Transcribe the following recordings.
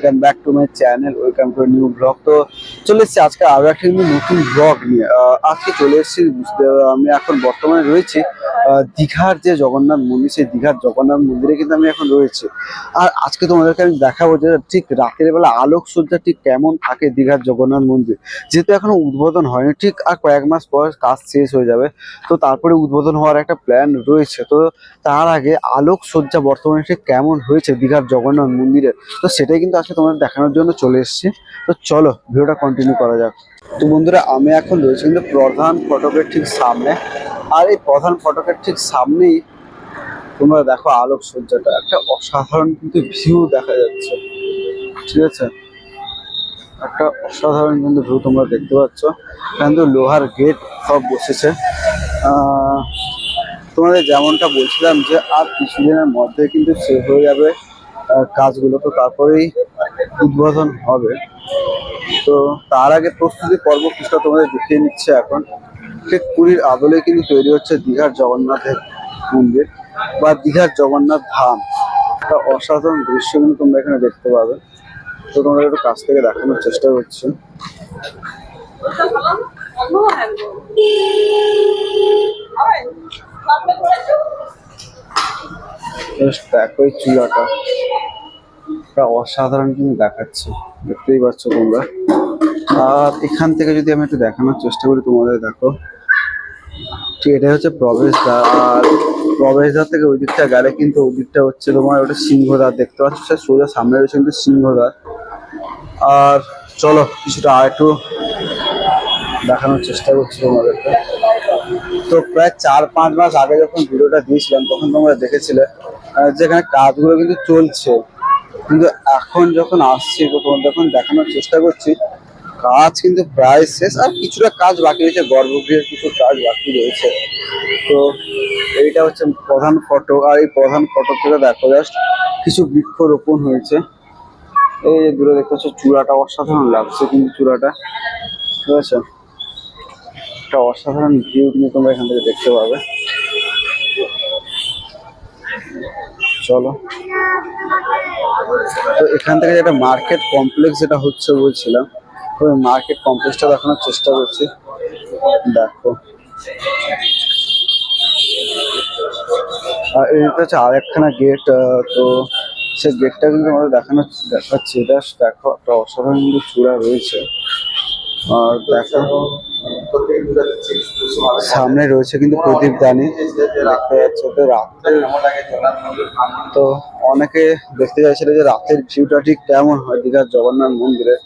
Welcome back to my channel welcome to new blog তো চলে এসেছি আজকে আরও একটা কিন্তু নতুন ব্লগ নিয়ে। আজকে চলে এসেছি আমি এখন বর্তমানে রয়েছি দীঘার যে জগন্নাথ মন্দির, সেই দীঘার জগন্নাথ মন্দিরে কিন্তু আমি এখন রয়েছি। আর আজকে তোমাদেরকে আমি দেখাবো যে ঠিক রাতের বেলা আলোকসজ্জা ঠিক কেমন থাকে দীঘার জগন্নাথ মন্দির। যেহেতু এখনও উদ্বোধন হয়নি, ঠিক আর কয়েক মাস পর কাজ শেষ হয়ে যাবে। তো তারপরে উদ্বোধন হওয়ার একটা প্ল্যান রয়েছে। তো তার আগে আলোকসজ্জা বর্তমানে ঠিক কেমন হয়েছে দীঘার জগন্নাথ মন্দিরের? তো সেটাই কিন্তু আজকে তোমাদের দেখানোর জন্য চলে এসেছি। তো চলো ভিডিওটা কন্টিনিউ করা যাক। তো বন্ধুরা, আমি এখন রয়েছি কিন্তু প্রধান ফটকের ঠিক সামনে। আর এই প্রধান ফটকের ঠিক সামনেই তোমরা দেখো আলোকসজ্জাটা। একটা অসাধারণ কিন্তু ভিউ দেখা যাচ্ছে। ঠিক আছে? একটা অসাধারণ কিন্তু ভিউ তোমরা দেখতে পাচ্ছ। এখানে তো লোহার গেট সব বসেছে। তোমাদের যেমনটা বলছিলাম যে আর কিছুদিনের মধ্যে কিন্তু শেষ হয়ে যাবে কাজগুলো। তো তারপরেই উদ্বোধন হবে। তো তার আগে প্রস্তুতি পর্ব কিছুটা তোমাদের দেখিয়ে নিচ্ছে এখন। ঠিক পুরীর আদলে কিন্তু তৈরি হচ্ছে দীঘার জগন্নাথের মন্দির বা দীঘার জগন্নাথ ধাম। একটা অসাধারণ দৃশ্য কিন্তু তোমরা এখানে দেখতে পাবে। তো তোমরা একটু কাছ থেকে দেখানোর চেষ্টা করছি। চূড়াটা। অসাধারণ কিন্তু দেখাচ্ছে। দেখতেই পাচ্ছ তোমরা। আর এখান থেকে যদি আমি একটু দেখানোর চেষ্টা করি তোমাদের, দেখো। ঠিক এটা হচ্ছে প্রবেশদ্বার। আর প্রবেশদ্বার থেকে ওই দিকটা গেলে কিন্তু ওই দিকটা হচ্ছে তোমার ওটা সিংহদ্বার, দেখতে পাচ্ছ? সোজা সামনে রয়েছে কিন্তু সিংহদ্বার। আর চলো, কিছুটা আর একটু দেখানোর চেষ্টা করছি তোমাদেরকে। তো প্রায় চার পাঁচ মাস আগে যখন ভিডিওটা দিয়েছিলাম, তখন তোমরা দেখেছিলে যেখানে কাজগুলো কিন্তু চলছে। কিন্তু এখন যখন আসছি, তখন এখন দেখানোর চেষ্টা করছি কাজ কিন্তু প্রায় শেষ, আর কিছুটা কাজ বাকি রয়েছে, গর্ভগৃহের কিছু কাজ বাকি রয়েছে। তো এইটা হচ্ছে প্রধান ফটো, আর এই প্রধান ফটো থেকে দেখো জাস্ট কিছু বৃক্ষরোপণ হয়েছে। এই যে দূরে দেখতে পাচ্ছ, চূড়াটা অসাধারণ লাগছে কিন্তু চূড়াটা। ঠিক আছে? একটা অসাধারণ ভিউ কিন্তু তোমরা এখান থেকে দেখতে পাবে। চলো। তো এখান থেকে যেটা মার্কেট কমপ্লেক্স যেটা হচ্ছে বলছিলাম তো মার্কেট কমপ্লেক্সটা দেখানোর চেষ্টা করছি। দেখো। আর এটা হচ্ছে আরেকখানা গেট তো সেই গেটটা কিন্তু আমাদের দেখানো দেখাচ্ছে। এটা দেখো, একটা অসাধারণ কিন্তু চূড়া রয়েছে। আর দেখো, সামনে রয়েছে কিন্তু প্রদীপ দানি দেখতে যাচ্ছে তো রাত্রে। তো অনেকে দেখতে চাইছিল যে রাতের ভিউটা ঠিক কেমন হয়, দীঘার জগন্নাথ মন্দিরে।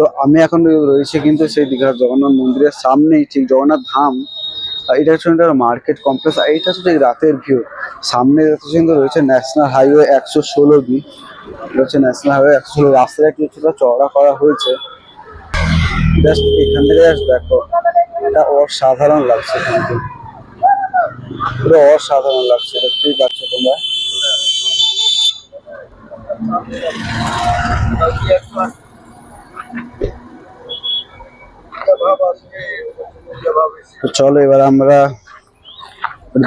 তো আমি এখন রয়েছে কিন্তু সেই দীঘার জগন্নাথ মন্দিরের সামনেই, ঠিক জগন্নাথ ধাম। এটা হচ্ছে একটা মার্কেট কমপ্লেক্স, আর এইটা হচ্ছে রাতের ভিউ। সামনে কিন্তু রয়েছে ন্যাশনাল হাইওয়ে একশো ষোলো বি। এটা হচ্ছে ন্যাশনাল হাইওয়ে একশো ষোলো রাস্তাটা কিছুটা চওড়া করা হয়েছে। জাস্ট এখান থেকে জাস্ট দেখো, এটা অসাধারণ লাগছে কিন্তু। পুরো অসাধারণ লাগছে, দেখতেই পাচ্ছ তোমরা। তো চলো এবার আমরা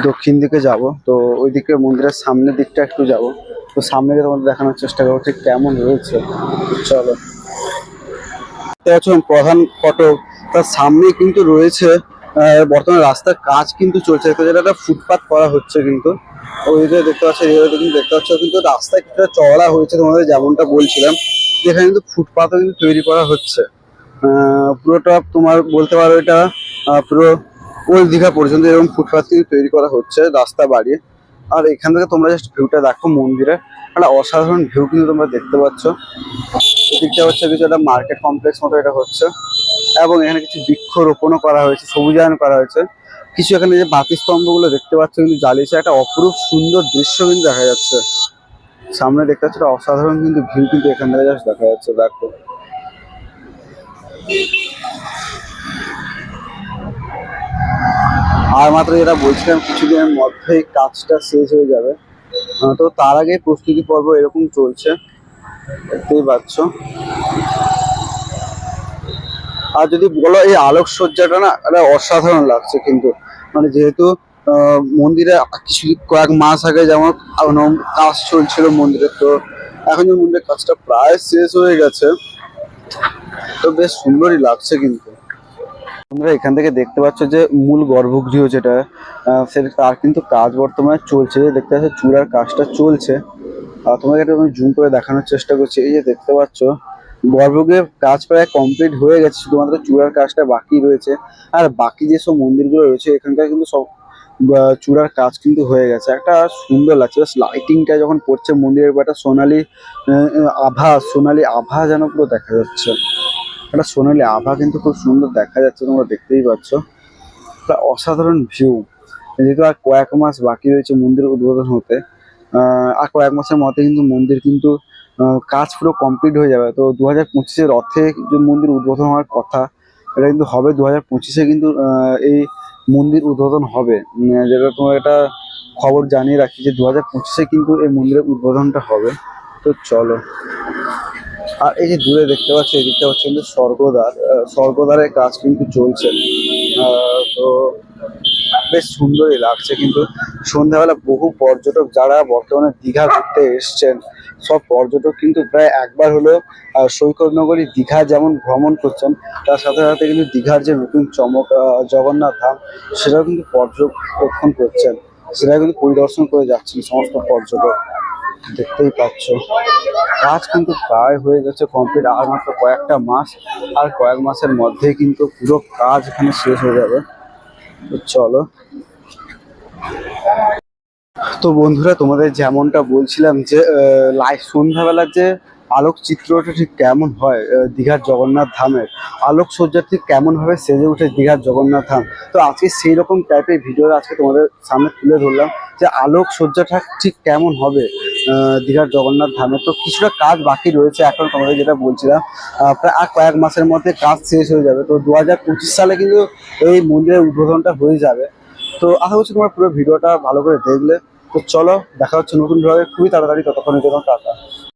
দক্ষিণ দিকে যাব। তো ওইদিকে মন্দিরের সামনের দিকটা একটু যাব। তো সামনে তোমাদের দেখানোর চেষ্টা করব, ঠিক কেমন রয়েছে। চলো। দেখতে প্রধান ফটক তার সামনে কিন্তু রয়েছে বর্তমানে রাস্তার কাজ কিন্তু চলছে। তো যেটা একটা ফুটপাত করা হচ্ছে কিন্তু। ওইদিকে দেখতে পাচ্ছ এইভাবে কিন্তু দেখতে পাচ্ছ কিন্তু রাস্তা কিছুটা চওড়া হয়েছে তোমাদের যেমনটা বলছিলাম। যেখানে কিন্তু ফুটপাতও কিন্তু তৈরি করা হচ্ছে। পুরোটা তোমার বলতে পারো এটা পুরো ওল্ড দীঘা পর্যন্ত এরকম ফুটপাথ কিন্তু তৈরি করা হচ্ছে, রাস্তা বাড়িয়ে। আর এখান থেকে তোমরা জাস্ট ভিউটা দেখো মন্দিরে একটা অসাধারণ ভিউ কিন্তু তোমরা দেখতে পাচ্ছ। এদিকটা হচ্ছে কিছু একটা মার্কেট কমপ্লেক্স মতো এটা হচ্ছে। এবং এখানে কিছু বৃক্ষ রোপণও করা হয়েছে, সবুজায়ন করা হয়েছে। কিছু এখানে যে বাতি স্তম্ভগুলো দেখতে পাচ্ছ কিন্তু জ্বালিয়েছে, একটা অপরূপ সুন্দর দৃশ্য কিন্তু দেখা যাচ্ছে। সামনে দেখতে পাচ্ছ একটা অসাধারণ কিন্তু ভিউ কিন্তু এখান থেকে জাস্ট দেখা যাচ্ছে, দেখো। আর মাত্র যেটা বলছিলাম, কিছুদিনের মধ্যেই কাজটা শেষ হয়ে যাবে। তো তার আগে প্রস্তুতি পর্ব এরকম চলছে। দেখতেই পাচ্ছ। আর যদি বলো এই আলোকসজ্জাটা না, এটা অসাধারণ লাগছে কিন্তু। মানে যেহেতু মন্দিরে কিছু কয়েক মাস আগে যেমন কাজ চলছিল মন্দিরে, তো এখন যে মন্দিরের কাজটা প্রায় শেষ হয়ে গেছে তো বেশ সুন্দরই লাগছে কিন্তু। তোমরা এখান থেকে দেখতে পাচ্ছ যে মূল গর্ভগৃহ যেটা তার কিন্তু কাজ বর্তমানে চলছে। দেখতে পাচ্ছ চূড়ার কাজটা চলছে। আর তোমাকে একটু আমি জুম করে দেখানোর চেষ্টা করছি। এই যে দেখতে পাচ্ছ, গর্ভগৃহের কাজ প্রায় কমপ্লিট হয়ে গেছে, শুধুমাত্র চূড়ার কাজটা বাকি রয়েছে। আর বাকি যেসব মন্দিরগুলো রয়েছে, এখানকার কিন্তু সব চূড়ার কাজ কিন্তু হয়ে গেছে। একটা সুন্দর লাগছে লাইটিংটা যখন পড়ছে মন্দিরের একটা সোনালি আভা সোনালি আভা যেন পুরো দেখা যাচ্ছে। একটা সোনালি আভা কিন্তু খুব সুন্দর দেখা যাচ্ছে, তোমরা দেখতেই পাচ্ছ। একটা অসাধারণ ভিউ যেহেতু আর কয়েক মাস বাকি রয়েছে মন্দির উদ্বোধন হতে আর কয়েক মাসের মধ্যে কিন্তু মন্দির কিন্তু কাজ পুরো কমপ্লিট হয়ে যাবে। তো দু হাজার পঁচিশের রথে যে মন্দির উদ্বোধন হওয়ার কথা, এটা কিন্তু হবে দু হাজার পঁচিশে কিন্তু এই মন্দির উদ্বোধন হবে। যেটা তোমার একটা খবর জানিয়ে রাখি যে দু হাজার পঁচিশে কিন্তু এই মন্দিরের উদ্বোধনটা হবে। তো চলো। আর এই যে দূরে দেখতে পাচ্ছি, এই দিকটা হচ্ছে কিন্তু স্বর্গদ্বার। স্বর্গদ্বারের কাজ কিন্তু চলছে। তো বেশ সুন্দরই লাগছে কিন্তু সন্ধ্যাবেলা বহু পর্যটক যারা বর্তমানে দীঘা ঘুরতে এসছেন, সব পর্যটক কিন্তু প্রায় একবার হলেও সৈকত নগরী দীঘা যেমন ভ্রমণ করছেন, তার সাথে সাথে কিন্তু দীঘার যে নতুন চমক জগন্নাথ ধাম, সেটাও কিন্তু পর্যবেক্ষণ করছেন। সেটা কিন্তু পরিদর্শন করে যাচ্ছেন সমস্ত পর্যটক। দেখতেই পাচ্ছ। কাজ কিন্তু প্রায় হয়ে গেছে কমপ্লিট আর মাত্র কয়েকটা মাস, আর কয়েক মাসের মধ্যেই কিন্তু পুরো কাজ এখানে শেষ হয়ে যাবে। তো চলো। তো বন্ধুরা, তোমাদের যেমনটা বলছিলাম যে লাইফ সন্ধ্যাবেলার যে আলোক চিত্রটা ঠিক কেমন হয় দীঘার জগন্নাথ ধামের? আলোক সজ্জা ঠিক কেমন ভাবে সেজে উঠে দীঘার জগন্নাথ ধাম? তো আজকে সেই রকম টাইপের ভিডিও আজকে তোমাদের সামনে তুলে ধরলাম যে আলোক সজ্জাটা ঠিক কেমন হবে দীঘার জগন্নাথ ধামে। তো কিছুটা কাজ বাকি রয়েছে, এখন তোমাদের যেটা বলছিলাম প্রায় আর কয়েক মাসের মধ্যে কাজ শেষ হয়ে যাবে। তো দু হাজার পঁচিশ সালে কিন্তু এই মন্দিরের উদ্বোধনটা হয়ে যাবে। তো আশা করছি তোমার পুরো ভিডিওটা ভালো করে দেখলে। তো চলো, দেখা হচ্ছে নতুন ভাবে খুবই তাড়াতাড়ি ততক্ষণের জন্য টাটা।